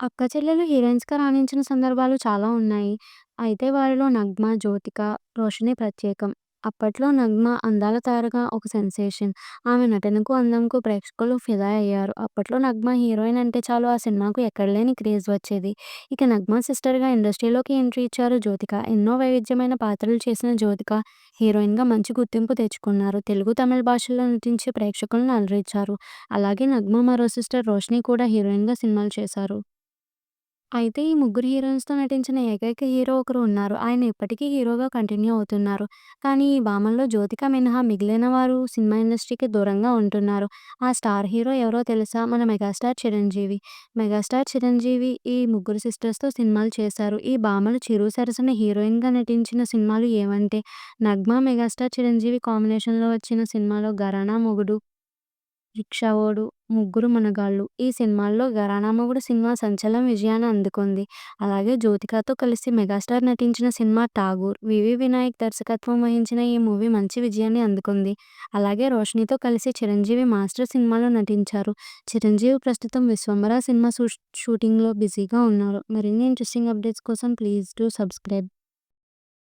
అక్క చెల్లెలు హీరోయిన్స్‌గా రాణించిన సందర్భాలు చాలా ఉన్నాయి. అయితే వారిలో నగ్మ, జ్యోతిక, 'రోషిణి' ప్రత్యేకం. అప్పట్లో నగ్మ అందాల తారగా ఒక సెన్సేషన్. ఆమె నటనకు, అందంకు ప్రేక్షకులు ఫిదా అయ్యారు. అప్పట్లో నగ్మ హీరోయిన్ అంటే చాలు ఆ సినిమాకు ఎక్కడలేని క్రేజ్ వచ్చేది. ఇక నగ్మ సిస్టర్‌గా ఇండస్ట్రీలోకి ఎంట్రీ ఇచ్చారు జ్యోతిక. ఎన్నో వైవిధ్యమైన పాత్రలు చేసిన జ్యోతిక హీరోయిన్‌గా మంచి గుర్తింపు తెచ్చుకున్నారు. తెలుగు, తమిళ భాషల్లో నటించి ప్రేక్షకులను అలరించారు. అలాగే నగ్మ మరో సిస్టర్ రోషిని కూడా హీరోయిన్‌గా సినిమాలు చేశారు. అయితే ఈ ముగ్గురు హీరోయిన్స్‌తో నటించిన ఏకైక హీరో ఒకరు ఉన్నారు. ఆయన ఇప్పటికీ హీరోగా కంటిన్యూ అవుతున్నారు. కానీ ఈ భామల్లో జ్యోతిక మినహా మిగిలిన వారు సినిమా ఇండస్ట్రీకి దూరంగా ఉంటున్నారు. ఆ స్టార్ హీరో ఎవరో తెలుసా? మన మెగాస్టార్ చిరంజీవి. మెగాస్టార్ చిరంజీవి ఈ ముగ్గురు సిస్టర్స్‌తో సినిమాలు చేశారు. ఈ భామలు చిరు సరసన హీరోయిన్‌గా నటించిన సినిమాలు ఏవంటే 'నగ్మ', మెగాస్టార్ చిరంజీవి కాంబినేషన్‌లో వచ్చిన సినిమాలో 'ఘరానా మొగుడు', 'రిక్షావోడు', 'ముగ్గురు మనగాళ్ళు' ఈ సినిమాల్లో 'ఘరానా సినిమా సంచలన విజయాన్ని అందుకుంది. అలాగే జ్యోతికతో కలిసి మెగాస్టార్ నటించిన సినిమా 'ఠాగూర్'. వివి వినాయక్ దర్శకత్వం వహించిన ఈ మూవీ మంచి విజయాన్ని అందుకుంది. అలాగే రోషినితో కలిసి చిరంజీవి 'మాస్టర్' సినిమాలో నటించారు. చిరంజీవి ప్రస్తుతం 'విశ్వంబర' సినిమా షూటింగ్‌లో బిజీగా ఉన్నారు. మరిన్ని ఇంట్రెస్టింగ్ అప్డేట్స్ కోసం ప్లీజ్ డూ సబ్స్క్రైబ్.